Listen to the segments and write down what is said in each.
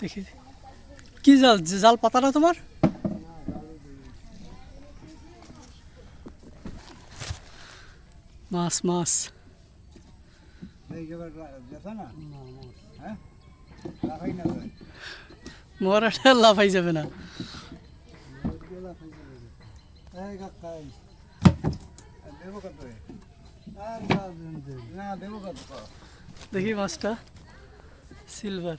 দেখি। কি জাল জাল পাতা না তোমার? মাছ মাছ। মরাটা লাফাই যাবে না। দেখি মাছটা। সিলভার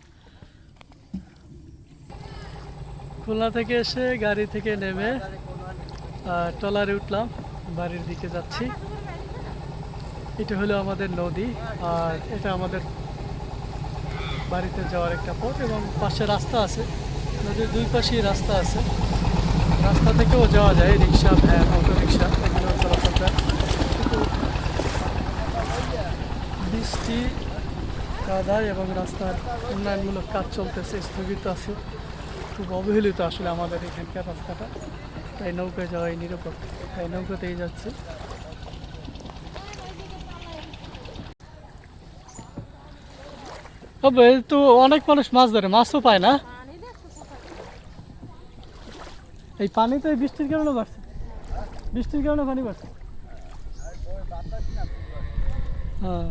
খুলনা থেকে এসে গাড়ি থেকে নেমে ট্রলারে উঠলাম, বাড়ির দিকে যাচ্ছি। এটা হলো আমাদের নদী, আর এটা আমাদের বাড়িতে যাওয়ার একটা পথ এবং পাশে রাস্তা আছে। নদীর দুই পাশেই রাস্তা আছে। রাস্তা থেকেও যাওয়া যায়, রিক্সা, ভ্যান অটো রিক্সা এগুলো চলাচল করে বৃষ্টি কাদা এবং রাস্তার উন্নয়নমূলক কাজ চলতেছে, স্থগিত আছে। খুব অবহেলিত আসলে আমাদের এখানকার রাস্তাটা। তাই নৌকায় যাওয়াই নিরাপদ, তাই নৌকাতেই যাচ্ছে। তবে তো অনেক মানুষ মাছ ধরে, মাছও পায় না। এই পানি তো বৃষ্টির কারণে বাড়ছে। বৃষ্টির কারণে পানি বাড়ছে। হ্যাঁ।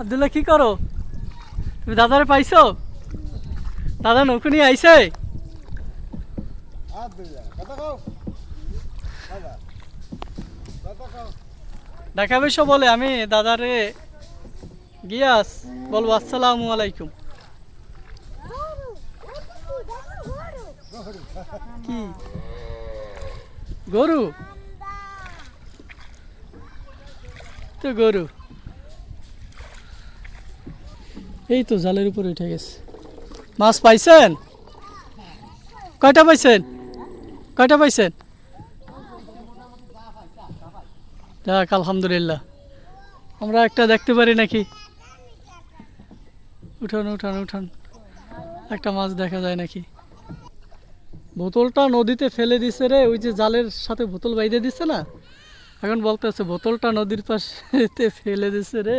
আব্দুল্লাহ, কি করো? তুমি দাদারে পাইছো? দাদা নৌকো নিয়ে আইছে? ঢাকা বিশ্ব বলে, আমি দাদারে গিয়াস বলব, আসসালামু আলাইকুম। কি? গরু? তো গরু। এই তো জালের উপরে উঠে গেছে। মাছ পাইছেন? কয়টা পাইছেন? কয়টা পাইছেন? যাক, আলহামদুলিল্লাহ। আমরা একটা দেখতে পারি নাকি? উঠান উঠান উঠান। একটা মাছ দেখা যায় নাকি? বোতলটা নদীতে ফেলে দিছে রে, ওই যে জালের সাথে বোতল বাইদে দিছে না? এখন বলতেছে বোতলটা নদীর পাশে ফেলে দিছে রে।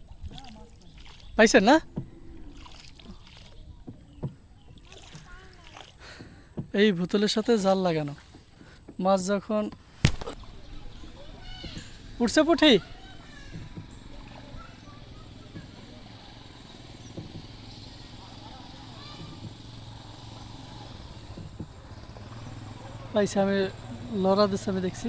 পাইছেন না? এই বোতলের সাথে জাল লাগানো। মাছ যখন উঠছে পুঠি। পাইছে, আমি লড়া দিচ্ছে আমি দেখছি।